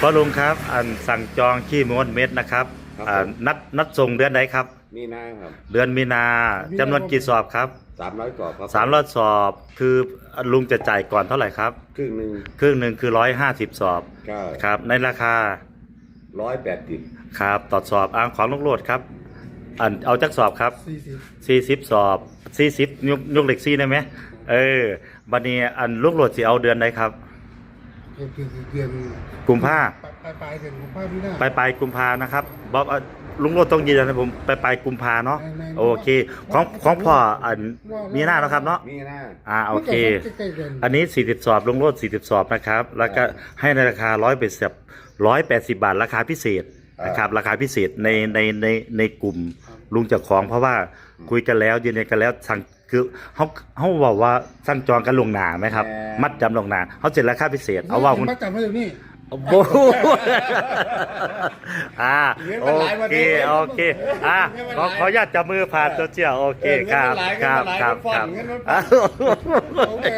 พ่อลุงครับอันสั่งจองขี้ม้วนเม็ดนะครับครับอ่าผมนัดนัดส่งเดือนไหนครับ มีนาครับเดือนมีนาจำนวนกี่สอบครับสามร้อยกว่าครับสามร้อยสอบคือลุงจะจ่ายก่อนเท่าไหร่ครับ ครึ่งหนึ่งครึ่งหนึ่งคือร้อยห้าสิบสอบก็ครับ ในราคาร้อยแปดสิบครับต่อสอบอ่างของลุงโลดครับอันเอาจักสอบครับ สี่สิบสี่สิบสอบสี่สิบยกยกเหล็กซี่ได้ไหมเออบันนี้อันลุงโลดสิเอาเดือนไหนครับ เดือนเดือนเดือนกุมภาปลายปลายเดือนกุมภาพันธ์ที่หน้าไปลายๆกุมภานะครับบอกอะลุงโรดต้องยืนยันนะผมไปลายๆกุมภาเนาะไม่ไม่โอเค ของของพ่ออันมีหน้าแล้วครับเนาะมีนาอ่าโอเคใกล้ๆกันอันนี้40สอบลุงโรด40สอบนะครับ แล้วก็ให้ในราคา100เป็นสิบ180บาทราคาพิเศษนะครับราคาพิเศษในในในในกลุ่ม ลุงเจ้าของเพราะว่าคุยกันแล้วยืนยันกันแล้วสั่งคือเขาเขาบอกว่าสั่งจองกันลวงหนาไหมครับ มัดจำลวงหนาเขาเจ็ดราคาพิเศษเอาว่าคุณมาจำไว้เดี๋ยวนี้โอ้โหอ่าโอเคโอเคอ่าขอขออนุญาตจับมือผ่านโซเชียลโอเคครับครับครับครับโอเค